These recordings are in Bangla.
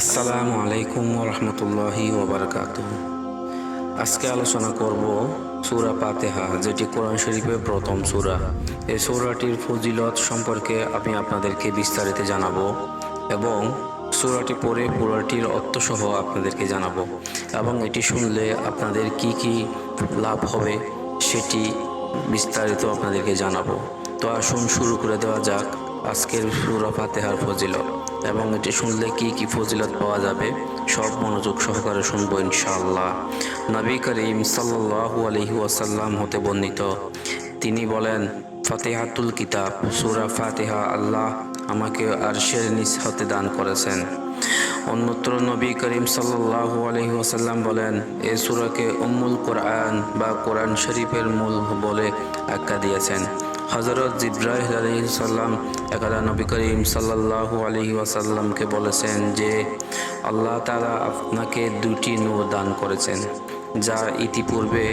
আসসালামু আলাইকুম রহমতুল্লাহি ওবরাকাত আজকে আলোচনা করব সুরা পাতেহা যেটি কোরআন শরীফের প্রথম সূরা। এই সুরাটির ফজিলত সম্পর্কে আমি আপনাদেরকে বিস্তারিত জানাব এবং সুরাটি পড়ে পুরাটির অর্থসহ আপনাদেরকে জানাব এবং এটি শুনলে আপনাদের কি কি লাভ হবে সেটি বিস্তারিত আপনাদেরকে জানাব। তো আসুন শুরু করে দেওয়া যাক আজকের সুরা ফাতেহার ফজিলত। এবং এটি শুনলে কি কি ফজিলত পাওয়া যাবে, সব মনোযোগ সহকারে শুনব ইনশাআল্লাহ। নবী করিম সাল্লাল্লাহু আলাইহি ওয়াসাল্লাম হতে বর্ণিত। তিনি বলেন, ফাতেহাতুল কিতাব, সুরা ফাতেহা আল্লাহ আমাকে আরশের নিজ হতে দান করেছেন। অন্যত্র নবী করিম সাল্লাল্লাহু আলাইহি ওয়াসাল্লাম বলেন, এ সুরাকে উম্মুল কোরআন বা কোরআন শরীফের মূল বলে আখ্যা দিয়েছেন। হজরত জিব্রাহিল আলহি সাল্লাম একদা নবী করিম সাল্লাল্লাহু আলহি ওয়াসাল্লামকে বলেছেন যে, আল্লাহ তাআলা আপনাকে দুটি নূর দান করেছেন, যা ইতিপূর্বে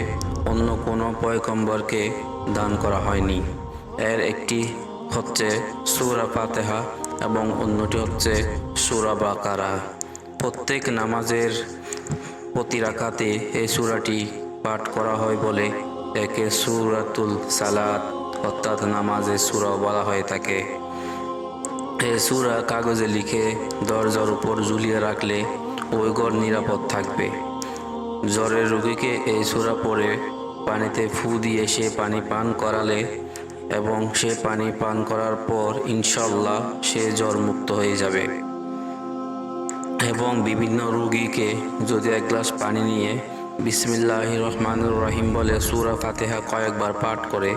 অন্য কোনো পয়কম্বরকে দান করা হয়নি। এর একটি হচ্ছে সূরা ফাতেহা এবং অন্যটি হচ্ছে সূরা বাকারা। প্রত্যেক নামাজের প্রতি রাকাতে এই সুরাটি পাঠ করা হয় বলে একে সূরাতুল সালাত অর্থাৎ নামাজের সূরা বলা হয়ে থাকে। এই সূরা কাগজে লিখে দরজার উপর ঝুলিয়ে রাখলে ওই ঘর নিরাপদ থাকবে। জ্বরের রোগীকে এই সূরা পরে পানিতে ফু দিয়ে সে পানি পান করালে এবং সে পানি পান করার পর ইনশাল্লাহ সে জ্বর মুক্ত হয়ে যাবে। এবং বিভিন্ন রোগীকে যদি এক গ্লাস পানি নিয়ে বিসমিল্লাহ রহমানুর রহিম বলে সুরা ফাতেহা কয়েকবার পাঠ করে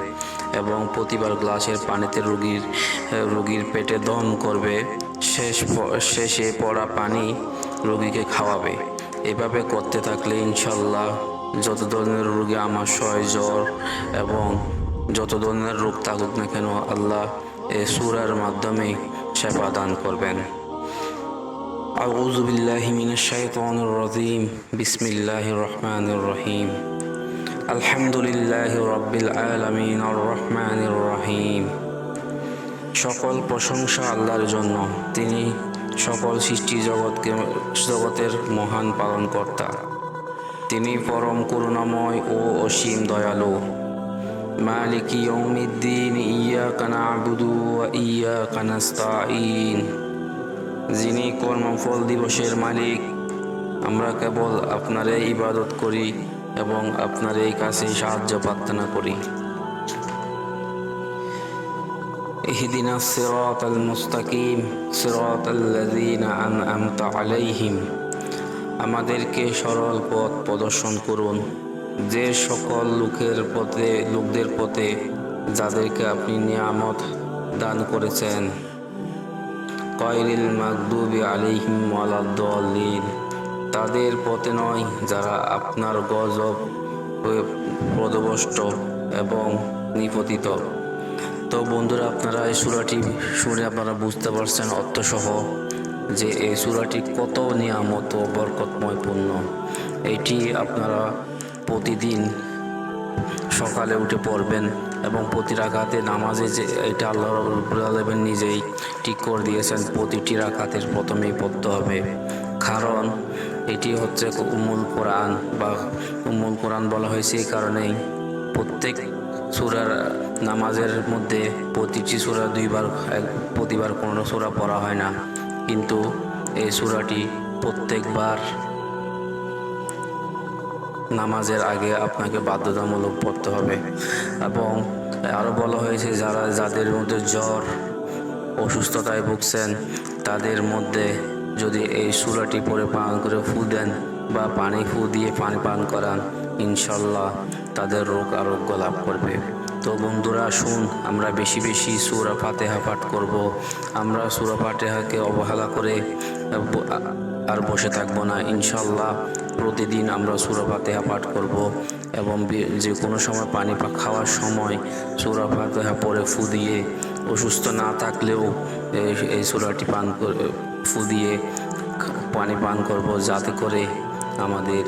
এবং প্রতিবার গ্লাসের পানিতে রুগীর রুগীর পেটে দম করবে, শেষ শেষে পড়া পানি রুগীকে খাওয়াবে। এভাবে করতে থাকলে ইনশাল্লাহ যত ধরনের রোগী আমাশয় জ্বর এবং যত ধরনের রোগ থাকুক না কেন আল্লাহ এ সুরার মাধ্যমে সেবা দান করবেন। أعوذ بالله من الشيطان الرجيم بسم الله الرحمن الرحيم الحمد لله رب العالمين الرحمن الرحيم সকল প্রশংসা আল্লাহর জন্য তিনি সকল সৃষ্টি জগৎকে জগতের মহান পালনকর্তা তিনি পরম করুণাময় ও অসীম দয়ালু মালিক ইয়ৌমিদ্দিন ইয়াকা না'বুদু ওয়া ইয়াকা নাস্তাঈন যিনি কর্মফল দিবসের মালিক আমরা কেবল আপনারই ইবাদত করি এবং আপনার এই কাছে সাহায্য প্রার্থনা করি اهدنا الصراط المستقيم صراط الذين أنعمت عليهم আমাদেরকে সরল পথ প্রদর্শন করুন যে সকল লোকের পথে লোকদের পথে যাদেরকে আপনি নিয়ামত দান করেছেন কয়রিল মাকদুবি আলিহিম ওয়ালাদ্দলিন তাদের পথে নয়, যারা আপনার গজব পদভষ্ট এবং নিপতিত। তো বন্ধুরা, আপনারা এই সুরাটি শুনে আপনারা বুঝতে পারছেন অর্থসহ যে এই সুরাটি কত নিয়ামত বরকতময় পূর্ণ এটি আপনারা প্রতিদিন সকালে উঠে পড়বেন এবং প্রতি রাখাতে নামাজে যে এটা আল্লাহ রব্বুল আলামিন নিজেই ঠিক করে দিয়েছেন, প্রতিটি রাখাতের প্রথমেই পড়তে হবে। কারণ এটি হচ্ছে উমুল কোরআন বা উমুল কোরআন বলা হয়েছে এই কারণেই প্রত্যেক সুরার নামাজের মধ্যে প্রতিটি সুরা দুইবার প্রতিবার কোনো সুরা পড়া হয় না। কিন্তু এই সুরাটি প্রত্যেকবার নামাজের আগে আপনাকে বাধ্যতামূলক পড়তে হবে। এবং আরও বলা হয়েছে, যারা, যাদের মধ্যে জ্বর, অসুস্থতায় ভুগছেন, তাদের মধ্যে যদি এই সুরাটি পরে পান, করে ফু দেন বা পানি ফু দিয়ে পানি পান করান, ইনশাল্লাহ তাদের রোগ আরোগ্য লাভ করবে। তো বন্ধুরা শুন আমরা বেশি বেশি সুরা ফাতেহা পাঠ করব। আমরা সুরা ফাতেহাকে অবহেলা করে আর বসে থাকব না, ইনশাল্লাহ। প্রতিদিন আমরা সুরা ফাতেহা পাঠ করব এবং যে কোনো সময় পানি পা খাওয়ার সময় সুরা ফাতেহা পরে ফু দিয়ে, অসুস্থ না থাকলেও এই- সুরাটি পান করে ফু দিয়ে পানি পান করব যাতে করে আমাদের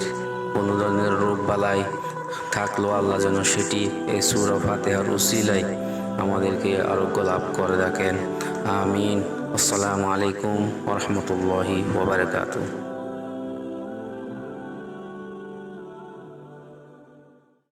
কোনো ধরনের রোগ বালাই থাকলেও আল্লাহ যেন সেটি এই সুরা ফাতেহার উসিলাই আমাদেরকে আরোগ্য লাভ করে রাখেন আমিন। আসসালামু আলাইকুম ওরহমতুল্লাহি ওবরাকাতুহ